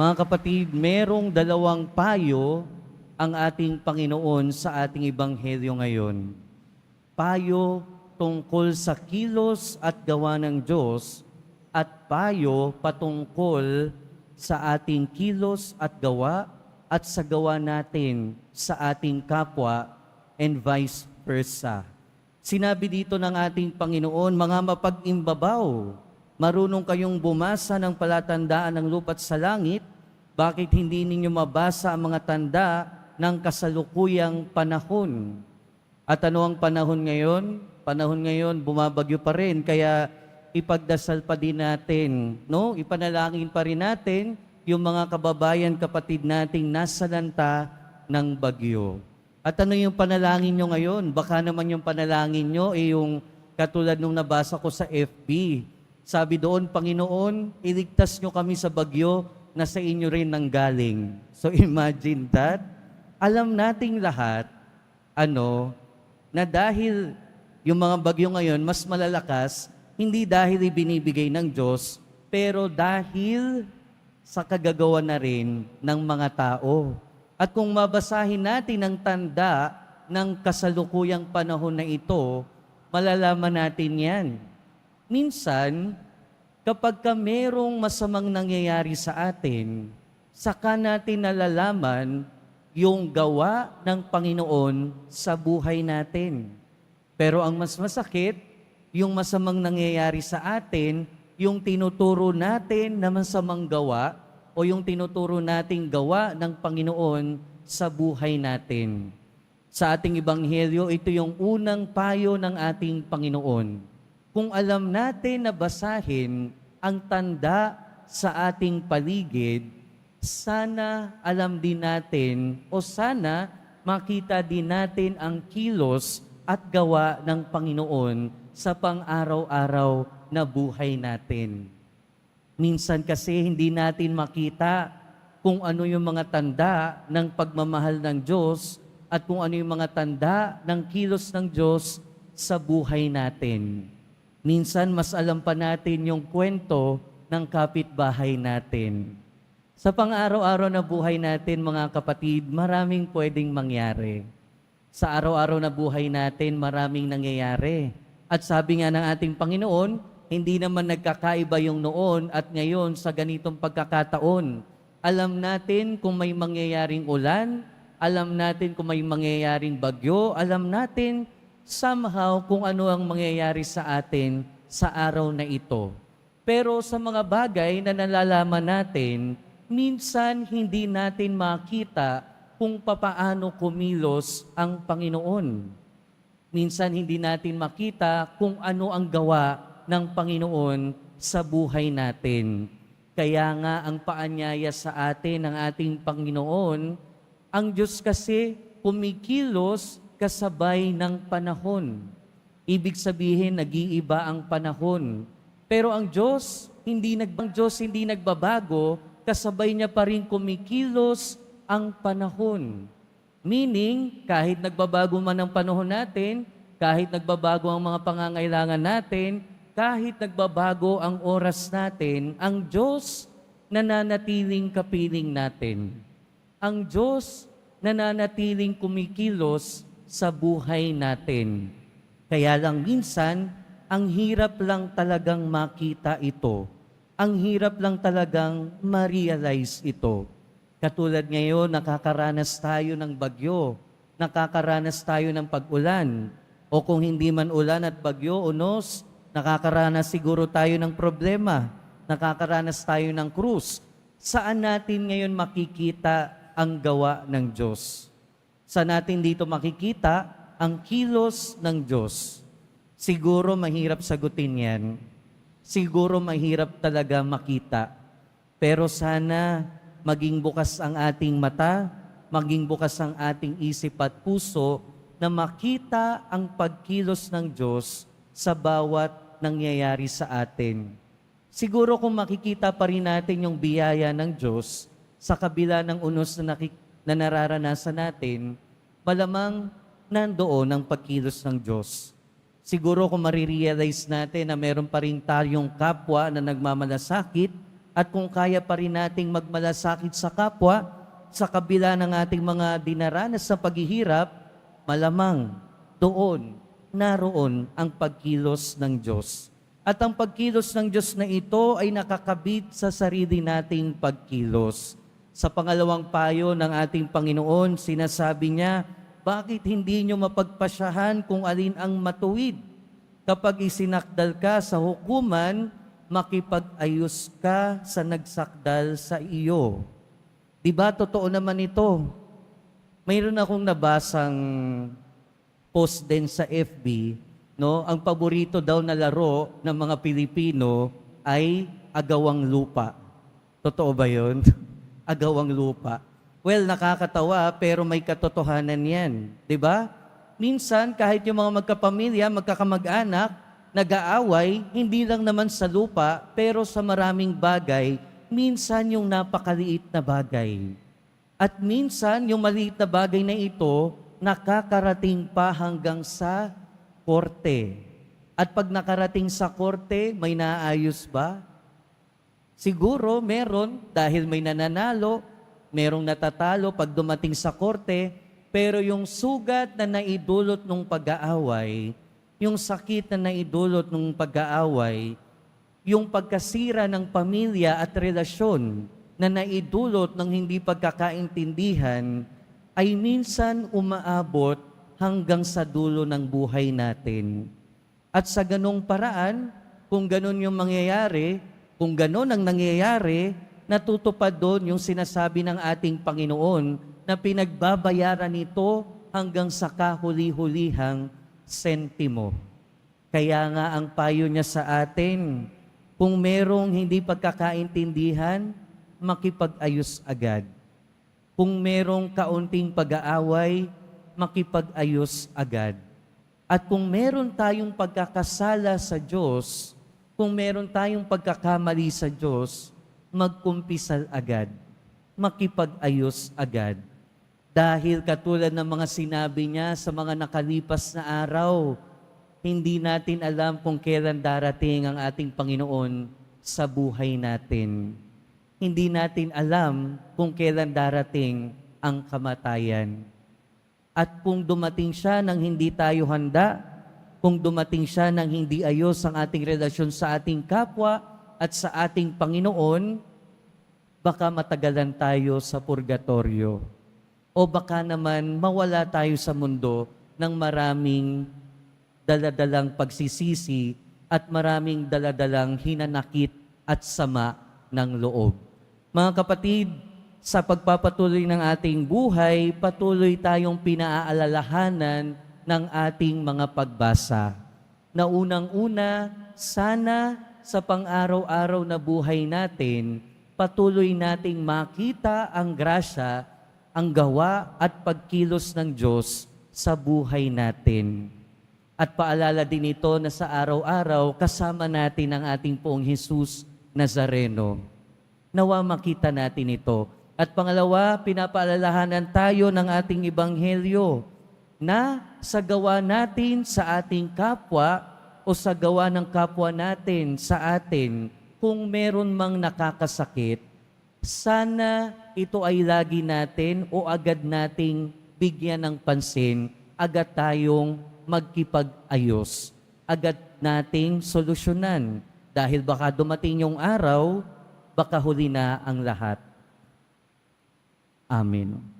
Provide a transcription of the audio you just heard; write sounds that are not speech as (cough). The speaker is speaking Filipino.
Mga kapatid, merong dalawang payo ang ating Panginoon sa ating Ebanghelyo ngayon. Payo tungkol sa kilos at gawa ng Diyos at payo patungkol sa ating kilos at gawa at sa gawa natin sa ating kapwa and vice versa. Sinabi dito ng ating Panginoon, mga mapag-imbabaw, marunong kayong bumasa ng palatandaan ng lupa't sa langit, bakit hindi ninyo mabasa ang mga tanda ng kasalukuyang panahon? At ano ang panahon ngayon? Panahon ngayon, bumabagyo pa rin, kaya ipagdasal pa din natin, no? Ipanalangin pa rin natin yung mga kababayan, kapatid nating nasa lanta ng bagyo. At ano yung panalangin nyo ngayon? Baka naman yung panalangin nyo ay yung katulad nung nabasa ko sa FB. Sabi doon, Panginoon, iligtas nyo kami sa bagyo na sa inyo rin nanggaling. So (laughs) imagine that. Alam nating lahat, ano, na dahil yung mga bagyo ngayon mas malalakas, hindi dahil ibinibigay ng Diyos, pero dahil sa kagagawa na rin ng mga tao. At kung mabasahin natin ang tanda ng kasalukuyang panahon na ito, malalaman natin yan. Minsan, kapag ka merong masamang nangyayari sa atin, saka natin nalalaman yung gawa ng Panginoon sa buhay natin. Pero ang mas masakit, yung masamang nangyayari sa atin, yung tinuturo natin na masamang gawa o yung tinuturo nating gawa ng Panginoon sa buhay natin. Sa ating Ebanghelyo, ito yung unang payo ng ating Panginoon. Kung alam natin na basahin ang tanda sa ating paligid, sana alam din natin o sana makita din natin ang kilos at gawa ng Panginoon sa pang-araw-araw na buhay natin. Minsan kasi hindi natin makita kung ano yung mga tanda ng pagmamahal ng Diyos at kung ano yung mga tanda ng kilos ng Diyos sa buhay natin. Minsan mas alam pa natin yung kwento ng kapitbahay natin. Sa pang-araw-araw na buhay natin, mga kapatid, maraming pwedeng mangyari. Sa araw-araw na buhay natin, maraming nangyayari. At sabi nga ng ating Panginoon, hindi naman nagkakaiba yung noon at ngayon sa ganitong pagkakataon. Alam natin kung may mangyayaring ulan, alam natin kung may mangyayaring bagyo, alam natin somehow kung ano ang mangyayari sa atin sa araw na ito. Pero sa mga bagay na nalalaman natin, minsan hindi natin makita kung papaano kumilos ang Panginoon. Minsan hindi natin makita kung ano ang gawa ng Panginoon sa buhay natin. Kaya nga ang paanyaya sa atin ng ating Panginoon, ang Diyos kasi kumikilos kasabay ng panahon. Ibig sabihin, nag-iiba ang panahon. Pero ang Diyos, hindi nag ang Diyos hindi nagbabago, kasabay niya pa rin kumikilos ang panahon. Meaning, kahit nagbabago man ang panahon natin, kahit nagbabago ang mga pangangailangan natin, kahit nagbabago ang oras natin, ang Diyos nananatiling kapiling natin. Ang Diyos nananatiling kumikilos sa buhay natin. Kaya lang minsan, ang hirap lang talagang makita ito. Ang hirap lang talagang ma-realize ito. Katulad ngayon, nakakaranas tayo ng bagyo, nakakaranas tayo ng pag-ulan, o kung hindi man ulan at bagyo, unos, nakakaranas siguro tayo ng problema, nakakaranas tayo ng krus. Saan natin ngayon makikita ang gawa ng Diyos? Saan natin dito makikita ang kilos ng Diyos? Siguro mahirap sagutin yan. Siguro mahirap talaga makita. Pero sana maging bukas ang ating mata, maging bukas ang ating isip at puso na makita ang pagkilos ng Diyos sa bawat nangyayari sa atin. Siguro kung makikita pa rin natin yung biyaya ng Diyos sa kabila ng unos na, nakik- na nararanasan natin, malamang nandoon ang pagkilos ng Diyos. Siguro kung marirealize natin na meron pa rin tayong kapwa na nagmamalasakit At kung kaya pa rin nating magmalasakit sa kapwa, sa kabila ng ating mga dinaranas sa paghihirap, malamang doon, naroon ang pagkilos ng Diyos. At ang pagkilos ng Diyos na ito ay nakakabit sa sarili nating pagkilos. Sa pangalawang payo ng ating Panginoon, sinasabi niya, bakit hindi nyo mapagpasyahan kung alin ang matuwid? Kapag isinakdal ka sa hukuman, makipag-ayos ka sa nagsakdal sa iyo. Di ba totoo naman ito? Mayroon akong nabasang post din sa FB, no? Ang paborito daw na laro ng mga Pilipino ay agawang lupa. Totoo ba 'yon? (laughs) agawang lupa. Well, nakakatawa pero may katotohanan 'yan, 'di ba? Minsan kahit yung mga magkapamilya, magkakamag-anak, nag-aaway, hindi lang naman sa lupa, pero sa maraming bagay, minsan yung napakaliit na bagay. At minsan, yung maliit na bagay na ito, nakakarating pa hanggang sa korte. At pag nakarating sa korte, may naayos ba? Siguro meron dahil may nananalo, merong natatalo pag dumating sa korte, pero yung sugat na naidulot ng pag-aaway, yung sakit na naidulot ng pag-aaway, yung pagkasira ng pamilya at relasyon na naidulot ng hindi pagkakaintindihan ay minsan umaabot hanggang sa dulo ng buhay natin. At sa ganong paraan, kung ganon yung mangyayari, kung ganon ang nangyayari, natutupad doon yung sinasabi ng ating Panginoon na pinagbabayaran nito hanggang sa kahuli-hulihang sentimo. Kaya nga ang payo niya sa atin, kung merong hindi pagkakaintindihan, makipag-ayos agad. Kung merong kaunting pag-aaway, makipag-ayos agad. At kung meron tayong pagkakasala sa Diyos, kung meron tayong pagkakamali sa Diyos, magkumpisal agad. Makipag-ayos agad. Dahil katulad ng mga sinabi niya sa mga nakalipas na araw, hindi natin alam kung kailan darating ang ating Panginoon sa buhay natin. Hindi natin alam kung kailan darating ang kamatayan. At kung dumating siya nang hindi tayo handa, kung dumating siya nang hindi ayos ang ating relasyon sa ating kapwa at sa ating Panginoon, baka matagalan tayo sa purgatorio o baka naman mawala tayo sa mundo ng maraming daladalang pagsisisi at maraming daladalang hinanakit at sama ng loob. Mga kapatid, sa pagpapatuloy ng ating buhay, patuloy tayong pinaalalahanan ng ating mga pagbasa. Na unang-una, sana sa pang-araw-araw na buhay natin, patuloy nating makita ang grasya ang gawa at pagkilos ng Diyos sa buhay natin. At paalala din ito na sa araw-araw kasama natin ang ating poong Jesus Nazareno. Nawa makita natin ito. At pangalawa, pinapaalalahanan tayo ng ating ebanghelyo na sa gawa natin sa ating kapwa o sa gawa ng kapwa natin sa atin, kung meron mang nakakasakit, sana ito ay lagi natin o agad nating bigyan ng pansin, agad tayong magkipag-ayos, agad nating solusyonan. Dahil baka dumating yung araw, baka huli na ang lahat. Amen.